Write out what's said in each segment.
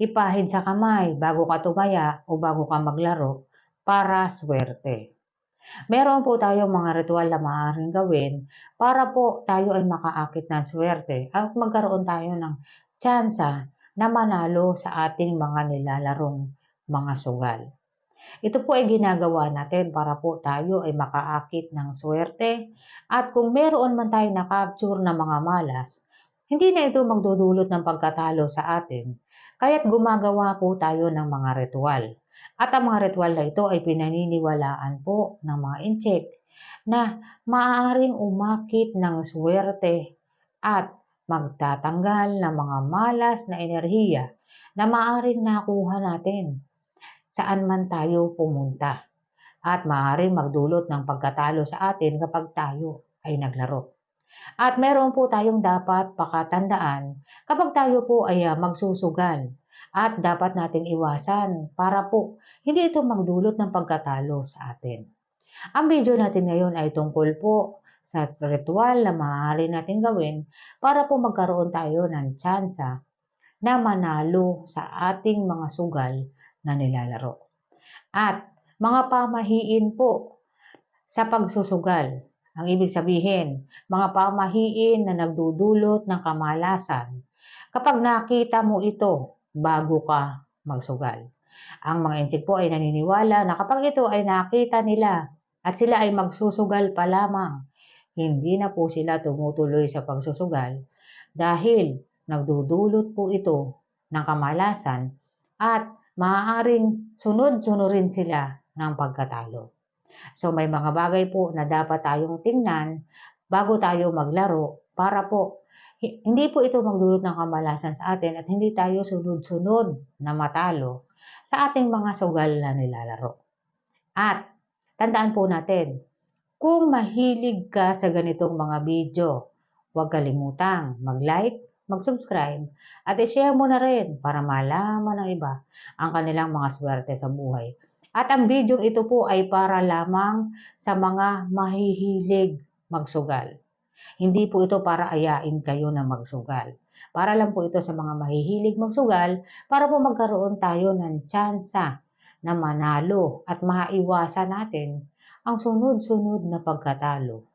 ipahid sa kamay bago ka tumaya o bago ka maglaro para swerte. Meron po tayong mga ritual na maaaring gawin para po tayo ay makaakit ng swerte at magkaroon tayo ng tsansa na manalo sa ating mga nilalarong mga sugal. Ito po ay ginagawa natin para po tayo ay makaakit ng swerte at kung meron man tayo na-capture na mga malas, hindi na ito magdudulot ng pagkatalo sa atin, kaya't gumagawa po tayo ng mga ritual. At ang mga ritual na ito ay pinaniniwalaan po ng mga incheck na maaaring umakit ng swerte at magtatanggal ng mga malas na enerhiya na maaaring nakuha natin saan man tayo pumunta at maaaring magdulot ng pagkatalo sa atin kapag tayo ay naglaro. At meron po tayong dapat pakatandaan kapag tayo po ay ah, magsusugal at dapat nating iwasan para po hindi ito magdulot ng pagkatalo sa atin. Ang video natin ngayon ay tungkol po sa ritual na maaari natin gawin para po magkaroon tayo ng tsansa na manalo sa ating mga sugal na nilalaro. At mga pamahiin po sa pagsusugal. Ang ibig sabihin, mga pamahiin na nagdudulot ng kamalasan. Kapag nakita mo ito bago ka magsugal. Ang mga insik po ay naniniwala na kapag ito ay nakita nila at sila ay magsusugal pa lamang, hindi na po sila tumutuloy sa pagsusugal dahil nagdudulot po ito ng kamalasan at maaaring sunod-sunurin sila ng pagkatalo. So may mga bagay po na dapat tayong tingnan bago tayo maglaro para po hindi po ito magdulot ng kamalasan sa atin at hindi tayo sunod-sunod na matalo sa ating mga sugal na nilalaro. At tandaan po natin, kung mahilig ka sa ganitong mga video, huwag kalimutang mag-like, mag-subscribe at i-share mo na rin para malaman ng iba ang kanilang mga swerte sa buhay. At ang video ito po ay para lamang sa mga mahihilig magsugal. Hindi po ito para ayain kayo na magsugal. Para lang po ito sa mga mahihilig magsugal para po magkaroon tayo ng tsansa na manalo at maiwasan natin ang sunod-sunod na pagkatalo.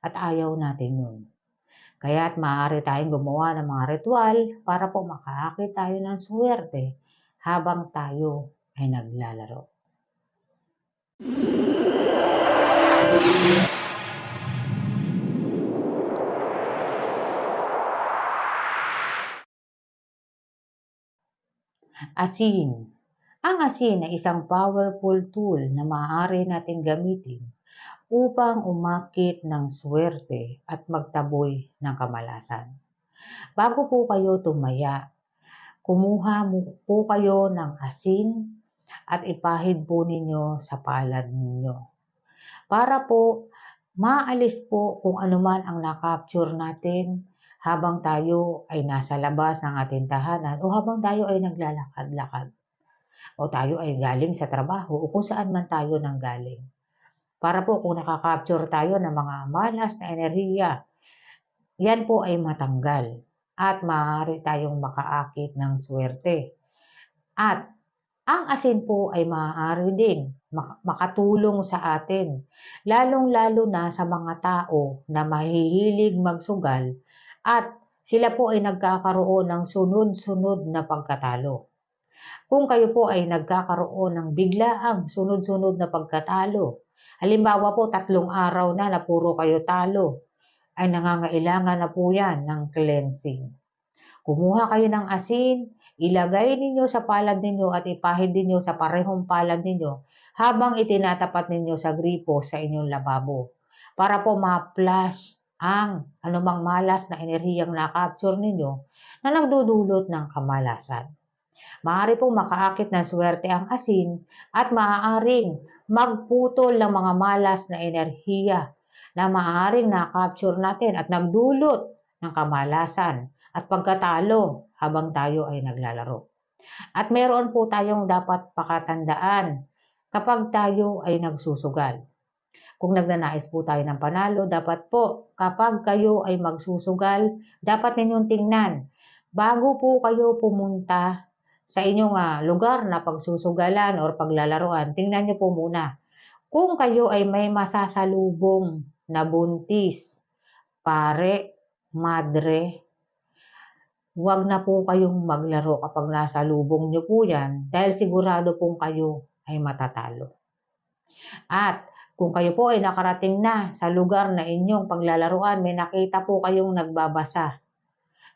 At ayaw natin yun. Kaya't maaari tayong gumawa ng mga ritual para po makaakit tayo ng swerte habang tayo ay naglalaro. Asin. Ang asin ay isang powerful tool na maaari natin gamitin upang umakit ng swerte at magtaboy ng kamalasan. Bago po kayo tumaya, kumuha po kayo ng asin at ipahid po ninyo sa palad ninyo. Para po maalis po kung anuman ang nakapture natin habang tayo ay nasa labas ng ating tahanan o habang tayo ay naglalakad-lakad o tayo ay galing sa trabaho o kung saan man tayo nang galing. Para po kung nakakapture tayo ng mga malas na enerhiya, yan po ay matanggal at maaari tayong makaakit ng swerte. At ang asin po ay maaari din makatulong sa atin, lalong-lalo na sa mga tao na mahihilig magsugal at sila po ay nagkakaroon ng sunod-sunod na pagkatalo. Kung kayo po ay nagkakaroon ng biglaang sunod-sunod na pagkatalo, halimbawa po tatlong araw na na kayo talo, ay nangangailangan na po yan ng cleansing. Kumuha kayo ng asin, ilagay ninyo sa palad ninyo at ipahid ninyo sa parehong palad ninyo habang itinatapat ninyo sa gripo sa inyong lababo para po ma-flush ang anumang malas na enerhiyang na-capture ninyo na nagdudulot ng kamalasan. Maaari pong makaakit ng swerte ang asin at maaaring magputol ng mga malas na enerhiya na maaaring na-capture natin at nagdulot ng kamalasan at pagkatalo habang tayo ay naglalaro. At meron po tayong dapat pakatandaan kapag tayo ay nagsusugal. Kung nagnanais po tayo ng panalo, dapat po kapag kayo ay magsusugal, dapat ninyong tingnan bago po kayo pumunta sa inyong ah, lugar na pagsusugalan or paglalaroan, tingnan niyo po muna. Kung kayo ay may masasalubong na buntis, pare, madre, huwag na po kayong maglaro kapag nasa lubong niyo po yan dahil sigurado pong kayo ay matatalo. At kung kayo po ay nakarating na sa lugar na inyong paglalaruan, may nakita po kayong nagbabasa,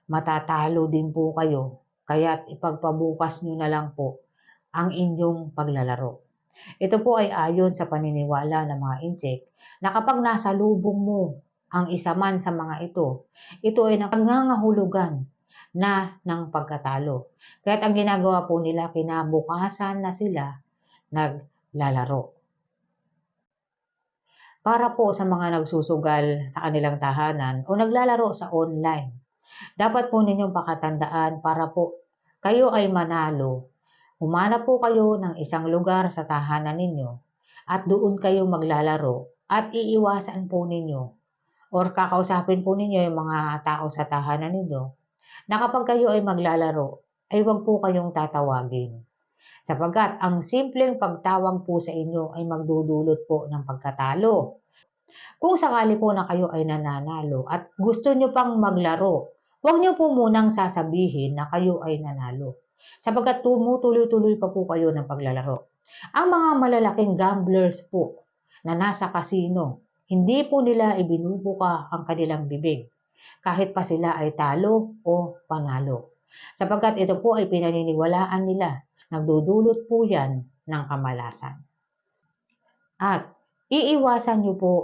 matatalo din po kayo. Kaya't ipagpabukas nyo na lang po ang inyong paglalaro. Ito po ay ayon sa paniniwala ng mga insect na kapag nasa lubong mo ang isa man sa mga ito, ito ay nangangahulugan na ng pagkatalo. Kaya't ang ginagawa po nila, kinabukasan na sila naglalaro. Para po sa mga nagsusugal sa kanilang tahanan o naglalaro sa online, dapat po ninyong pakatandaan para po kayo ay manalo. Humanap po kayo ng isang lugar sa tahanan ninyo at doon kayo maglalaro at iiwasan po ninyo or kakausapin po ninyo yung mga tao sa tahanan ninyo na kapag kayo ay maglalaro, ay huwag po kayong tatawagin. Sapagkat ang simpleng pagtawag po sa inyo ay magdudulot po ng pagkatalo. Kung sakali po na kayo ay nananalo at gusto nyo pang maglaro, huwag nyo po munang sasabihin na kayo ay nanalo. Sapagkat tumutuloy-tuloy pa po kayo ng paglalaro. Ang mga malalaking gamblers po na nasa kasino, hindi po nila ibinubuka ang kanilang bibig kahit pa sila ay talo o panalo. Sapagkat ito po ay pinaniniwalaan nila, nagdudulot po yan ng kamalasan. At iiwasan niyo po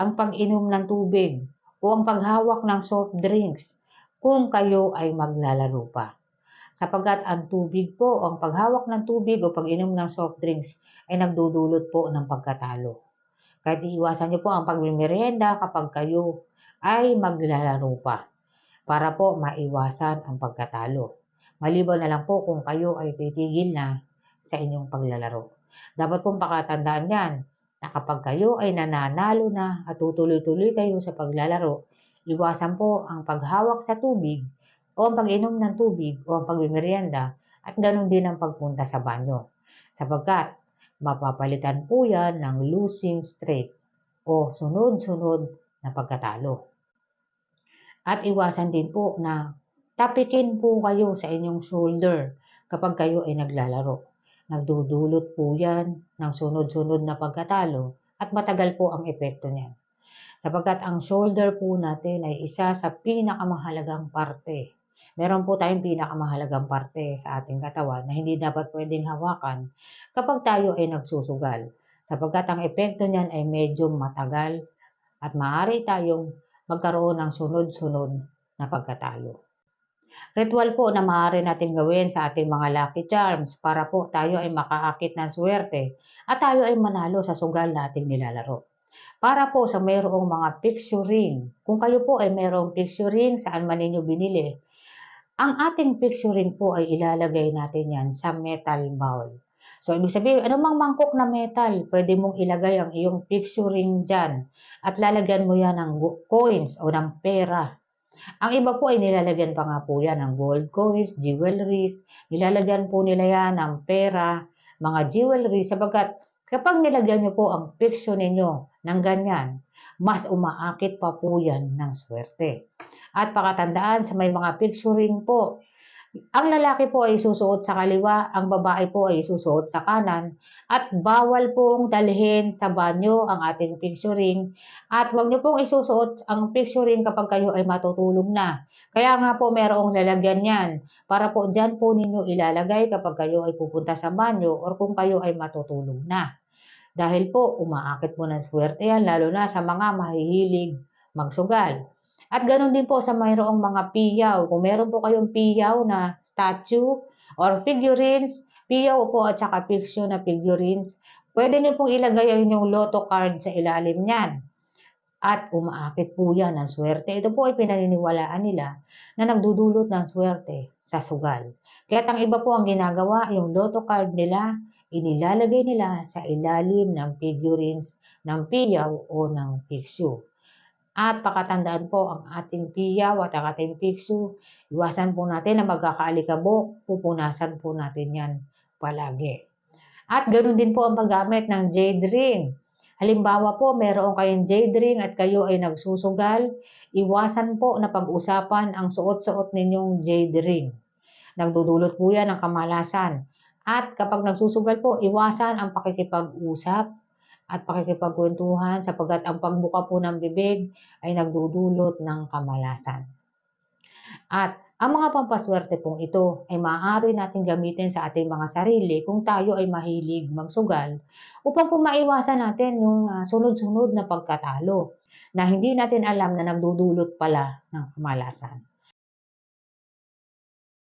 ang pag-inom ng tubig o ang paghawak ng soft drinks kung kayo ay maglalaro pa. Sapagkat ang tubig po, ang paghawak ng tubig o pag-inom ng soft drinks ay nagdudulot po ng pagkatalo. Kahit iiwasan niyo po ang pagmimerienda kapag kayo ay maglalaro pa para po maiwasan ang pagkatalo. Maliban na lang po kung kayo ay titigil na sa inyong paglalaro. Dapat pong pakatandaan yan na kapag kayo ay nananalo na at tutuloy-tuloy kayo sa paglalaro, iwasan po ang paghawak sa tubig o ang pag-inom ng tubig o ang pagmimerienda at ganun din ang pagpunta sa banyo. Sapagkat mapapalitan po yan ng losing streak o sunod-sunod na pagkatalo. At iwasan din po na tapikin po kayo sa inyong shoulder kapag kayo ay naglalaro. Nagdudulot po yan ng sunod-sunod na pagkatalo at matagal po ang epekto niyan. Sapagkat ang shoulder po natin ay isa sa pinakamahalagang parte. Meron po tayong pinakamahalagang parte sa ating katawan na hindi dapat pwedeng hawakan kapag tayo ay nagsusugal. Sapagkat ang epekto niyan ay medyo matagal at maaari tayong magkaroon ng sunod-sunod na pagkatalo. Ritual po na maaari natin gawin sa ating mga lucky charms para po tayo ay makaakit ng swerte at tayo ay manalo sa sugal na ating nilalaro. Para po sa mayroong mga picturing, kung kayo po ay mayroong picturing saan man ninyo binili, ang ating picturing po ay ilalagay natin yan sa metal bowl. So, ibig sabihin, anumang mangkok na metal, pwede mong ilagay ang iyong picturing dyan. At lalagyan mo yan ng coins o ng pera. Ang iba po ay nilalagyan pa nga po yan ng gold coins, jewelries, nilalagyan po nila yan ng pera, mga jewelry, sapagkat kapag nilagyan niyo po ang picture ninyo ng ganyan, mas umaakit pa po yan ng swerte. At pakatandaan sa may mga picturing po, ang lalaki po ay susuot sa kaliwa, ang babae po ay susuot sa kanan, at bawal pong dalhin sa banyo ang ating picturing, at huwag niyo pong isusuot ang picturing kapag kayo ay matutulog na. Kaya nga po merong lalagyan yan, para po dyan po ninyo ilalagay kapag kayo ay pupunta sa banyo or kung kayo ay matutulog na. Dahil po, umaakit po ng swerte yan, lalo na sa mga mahihilig magsugal. At ganoon din po sa mayroong mga piyaw. Kung meron po kayong piyaw na statue or figurines, piyaw po at saka picture na figurines, pwede niyo pong ilagay ang inyong lotto card sa ilalim niyan. At umaakit po yan ng swerte. Ito po ay pinaniniwalaan nila na nagdudulot ng swerte sa sugal. Kaya ang iba po ang ginagawa, yung lotto card nila, inilalagay nila sa ilalim ng figurines ng piyaw o ng picture. At pakatandaan po ang ating piyaw at ang ating pikso, iwasan po natin na magkakaalikabok, pupunasan po natin yan palagi. At ganoon din po ang paggamit ng jade ring. Halimbawa po, meron kayong jade ring at kayo ay nagsusugal, iwasan po na pag-usapan ang suot-suot ninyong jade ring. Nagdudulot po yan ng kamalasan. At kapag nagsusugal po, iwasan ang pakikipag-usap at pakikipagkwentuhan sapagkat ang pagbuka po ng bibig ay nagdudulot ng kamalasan. At ang mga pampaswerte pong ito ay maaari natin gamitin sa ating mga sarili kung tayo ay mahilig magsugal upang po maiwasan natin yung ah, sunod-sunod na pagkatalo na hindi natin alam na nagdudulot pala ng kamalasan.